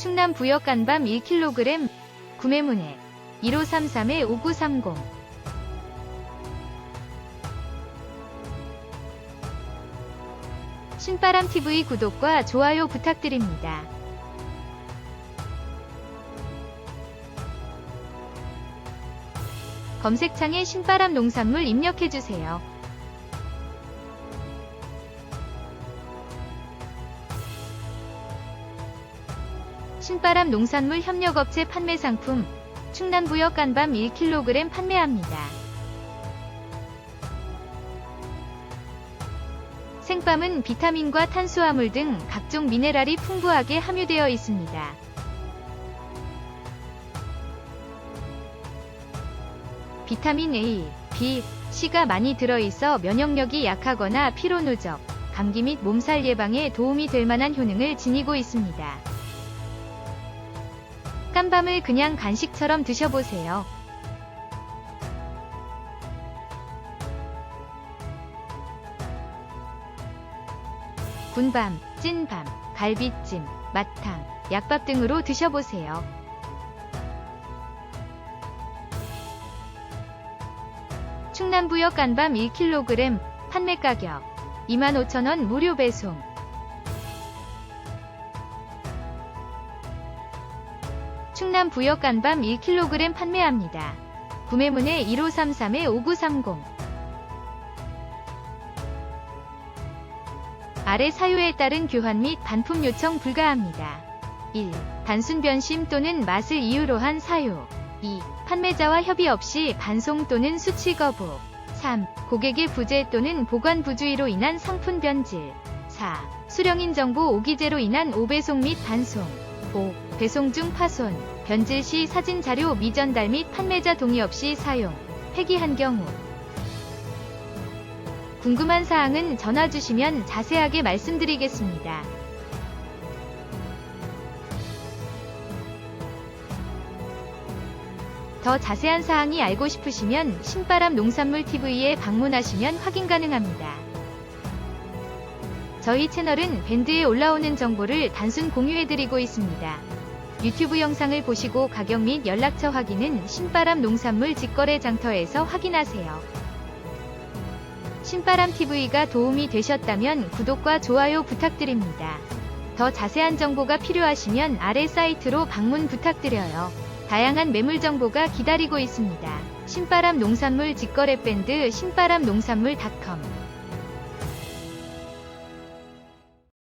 충남 부역 간밤 1kg 구매 문의 1533-5930 신바람TV 구독과 좋아요 부탁드립니다. 검색창에 신바람 농산물 입력해주세요. 신바람 농산물 협력업체 판매 상품 충남부역 간밤 1kg 판매합니다. 생밤은 비타민과 탄수화물 등 각종 미네랄이 풍부하게 함유되어 있습니다. 비타민 A, B, C가 많이 들어있어 면역력이 약하거나 피로 누적, 감기 및 몸살 예방에 도움이 될 만한 효능을 지니고 있습니다. 깐밤을 그냥 간식처럼 드셔보세요. 군밤, 찐밤, 갈비찜, 마탕, 약밥 등으로 드셔보세요. 충남부역 간밤 1kg 판매 가격 25,000원 무료 배송 충남 부역 간밤 1kg 판매합니다. 구매문의 1533-5930 아래 사유에 따른 교환 및 반품 요청 불가합니다. 1. 단순 변심 또는 맛을 이유로 한 사유 2. 판매자와 협의 없이 반송 또는 수치 거부 3. 고객의 부재 또는 보관 부주의로 인한 상품 변질 4. 수령인 정보 오기재로 인한 오배송 및 반송 5. 배송 중 파손, 변질 시 사진 자료 미전달 및 판매자 동의 없이 사용, 폐기한 경우 궁금한 사항은 전화 주시면 자세하게 말씀드리겠습니다. 더 자세한 사항이 알고 싶으시면 신바람 농산물 TV에 방문하시면 확인 가능합니다. 저희 채널은 밴드에 올라오는 정보를 단순 공유해드리고 있습니다. 유튜브 영상을 보시고 가격 및 연락처 확인은 신바람 농산물 직거래 장터에서 확인하세요. 신바람 TV가 도움이 되셨다면 구독과 좋아요 부탁드립니다. 더 자세한 정보가 필요하시면 아래 사이트로 방문 부탁드려요. 다양한 매물 정보가 기다리고 있습니다. 신바람 농산물 직거래 밴드 신바람 농산물닷컴